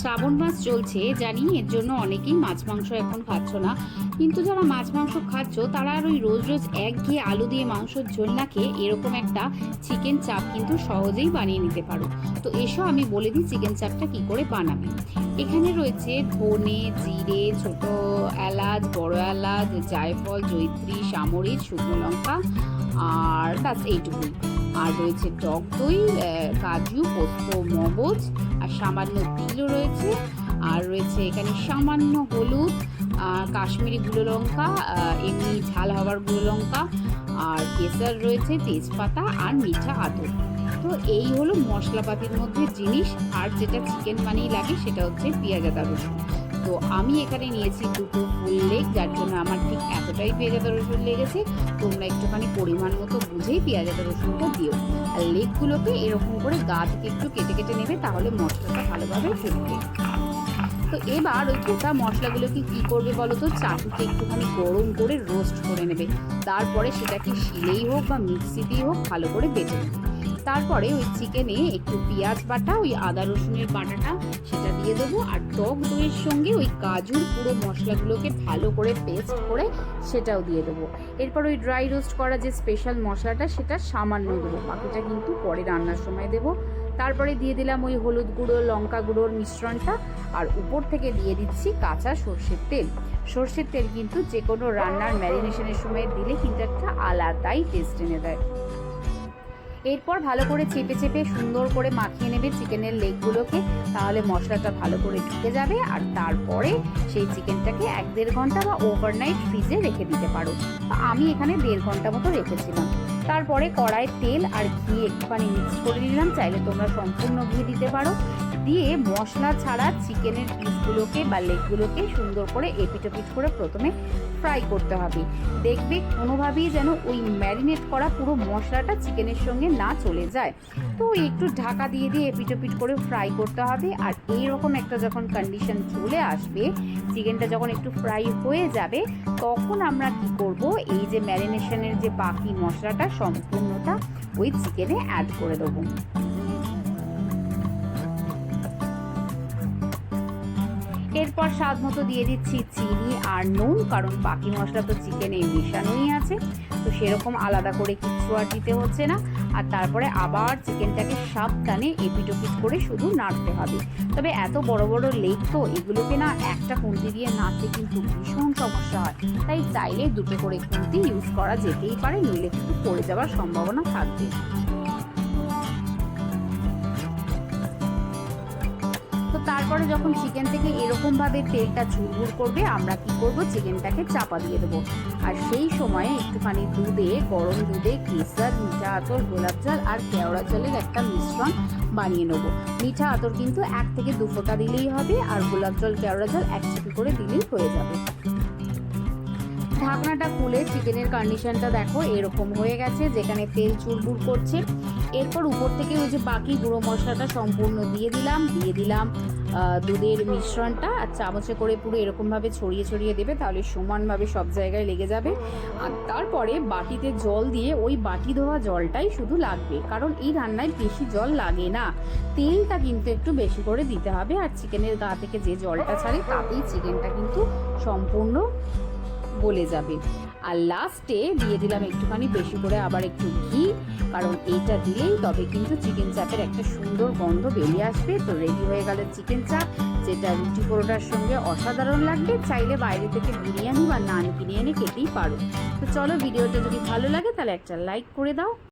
শ্রাবণ মাস চলছে জানি এর জন্য অনেকেই মাছ মাংস এখন খাচ্ছ না। কিন্তু যারা মাছ মাংস খাচ্ছ, তারা আর ওই রোজ রোজ এক ঘিয়ে আলু দিয়ে মাংসর ঝোল না খেয়ে এরকম একটা চিকেন চাপ কিন্তু সহজেই বানিয়ে নিতে পারো। তো এসো, আমি বলে দিই চিকেন চাপটা কি করে বানাবে। এখানে রয়েছে ধনে, জিরে, ছোট এলাচ, বড় এলাচ, জায়ফল জৈত্রী সামরিচ, শুকনো লঙ্কা, আর ব্যাস এইটুকুই। আর রয়েছে টক দই কাজু, পোস্ত, মগজ, আর সামান্য তিলও রয়েছে। আর রয়েছে এখানে সামান্য হলুদ কাশ্মীরি গুঁড়ো লঙ্কা এমনি ঝাল হওয়ার গুঁড়ো লঙ্কা, আর কেসার রয়েছে, তেজপাতা আর মিঠা আদর। তো এই হলো মশলাপাতির মধ্যে জিনিস, আর যেটা চিকেন বানিয়ে লাগে সেটা হচ্ছে পেঁয়াজ আদা রসুন। তো আমি এখানে নিয়েছি দুটো ফুল লেগ যার জন্য আমার ঠিক এতটাই পেঁয়াজ আদা রসুন লেগেছে। তোমরা একটুখানি পরিমাণ মতো বুঝেই পেঁয়াজ আদা রসুনটা দিও। আর লেগগুলোকে এরকম করে গা থেকে একটু কেটে কেটে নেবে, তাহলে মশলাটা ভালোভাবে ঢুকবে তো এবার ওই গোটা মশলাগুলোকে কি করবে বলো তো? চাটুতে একটুখানি গরম করে রোস্ট করে নেবে। তারপরে সেটাকে শিলেই হোক বা মিক্সিতেই হোক ভালো করে বেটে নেবে। তারপরে ওই চিকেনে একটু পেঁয়াজ বাটা, ওই আদা রসুনের বাটাটা, সেটা দিয়ে দেবো। আর টক দইয়ের সঙ্গে ওই কাজুর পুরো মশলাগুলোকে ভালো করে পেস্ট করে সেটাও দিয়ে দেবো। এরপর ওই ড্রাই রোস্ট করা যে স্পেশাল মশলাটা, সেটা সামান্য দেবো। বাকিটা কিন্তু পরে রান্নার সময় দেবো। তারপরে দিয়ে দিলাম ওই হলুদ গুঁড়ো, লঙ্কা গুঁড়োর মিশ্রণটা। আর উপর থেকে দিয়ে দিচ্ছি কাঁচা সর্ষের তেল। সর্ষের তেল কিন্তু যে কোনো রান্নার ম্যারিনেশনের সময় দিলে কিন্তু একটা আলাদাই টেস্ট এনে দেয়। এরপর ভালো করে চেপে চেপে সুন্দর করে মাখিয়ে নেবে চিকেনের লেগগুলোকে, তাহলে মশলাটা ভালো করে ঢুকে যাবে আর তারপরে সেই চিকেনটাকে এক দেড় ঘণ্টা বা ওভারনাইট ফ্রিজে রেখে দিতে পারো। আমি এখানে দেড় ঘণ্টা মতো রেখেছিলাম। তারপরে কড়াইয়ে তেল আর ঘি একটুখানি মিক্স করে নিলাম, চাইলে তোমরা সম্পূর্ণ ঘি দিতে পারো। দিয়ে মশলা ছাড়া চিকেনের পিসগুলোকে বা লেগগুলোকে সুন্দর করে এপিটোপিট করে প্রথমে ফ্রাই করতে হবে। দেখবে কোনোভাবেই যেন ওই ম্যারিনেট করা পুরো মশলাটা চিকেনের সঙ্গে না চলে যায়। তো একটু ঢাকা দিয়ে দিয়ে এপিটোপিট করে ফ্রাই করতে হবে। আর এইরকম একটা যখন কন্ডিশন চলে আসবে চিকেনটা যখন একটু ফ্রাই হয়ে যাবে, তখন আমরা কি করব? এই যে ম্যারিনেশনের যে বাকি মশলাটা, সম্পূর্ণটা ওই চিকেনে অ্যাড করে দেবো। এরপর স্বাদ মতো দিয়ে দিচ্ছি চিনি আর নুন, কারণ বাকি মশলা তো চিকেনে মেশানোই আছে। তো সেরকম আলাদা করে কিচ্ছু আর দিতে হচ্ছে না। আর তারপরে আবার চিকেনটাকে সাবধানে এপিটোপিট করে শুধু নাড়তে হবে। তবে এত বড় বড় লেগ তো এগুলোকে না একটা খুন্তি দিয়ে নাড়তে কিন্তু ভীষণ সমস্যা হয়। তাই চাইলে দুটো করে খুন্তি ইউজ করা যেতেই পারে, নইলে কিন্তু পড়ে যাওয়ার সম্ভাবনা থাকবে। তারপরে যখন চিকেন থেকে এরকমভাবে তেলটা চুরমুর করবে, আমরা কি করব? চিকেনটাকে চাপা দিয়ে দেবো। আর সেই সময়ে একটুখানি দুধে, গরম দুধে কেসার মিঠা আতর, গোলাপ জল আর কেওড়া জলের একটা মিশ্রণ বানিয়ে নেব। মিঠা আতর কিন্তু এক থেকে দু ফোঁটা দিলেই হবে আর গোলাপ জল, কেওড়া জল এক চিপি করে দিলেই হয়ে যাবে। ঢাকনাটা খুলে চিকেনের কন্ডিশনটা দেখো, এরকম হয়ে গেছে, যেখানে তেল চুরবুর করছে। এরপর উপর থেকে ওই যে বাকি গুঁড়ো মশলাটা সম্পূর্ণ দিয়ে দিলাম দিয়ে দিলাম। দুধের মিশ্রণটা আর চামচে করে পুরো এরকমভাবে ছড়িয়ে ছড়িয়ে দেবে, তাহলে সমানভাবে সব জায়গায় লেগে যাবে। আর তারপরে বাটিতে জল দিয়ে ওই বাটি ধোয়া জলটাই শুধু লাগবে, কারণ এই রান্নায় বেশি জল লাগে না। তেলটা কিন্তু একটু বেশি করে দিতে হবে, আর চিকেনের গা থেকে যে জলটা ছাড়ে তাতেই চিকেনটা কিন্তু সম্পূর্ণ গলে যাবে। আর লাস্টে দিয়ে দিলাম একটুখানি বেশি করে আবার একটু ঘি, কারণ এইটা দিলেই তবে কিন্তু চিকেন চাপের একটা সুন্দর গন্ধ বেরিয়ে আসবে। তো রেডি হয়ে গেল চিকেন চাপ যেটা রুটি পরোটার সঙ্গে অসাধারণ লাগবে। চাইলে বাইরে থেকে বিরিয়ানি বা নান কিনে এনে খেতেই পারো। তো চলো ভিডিওটা যদি ভালো লাগে তাহলে একটা লাইক করে দাও।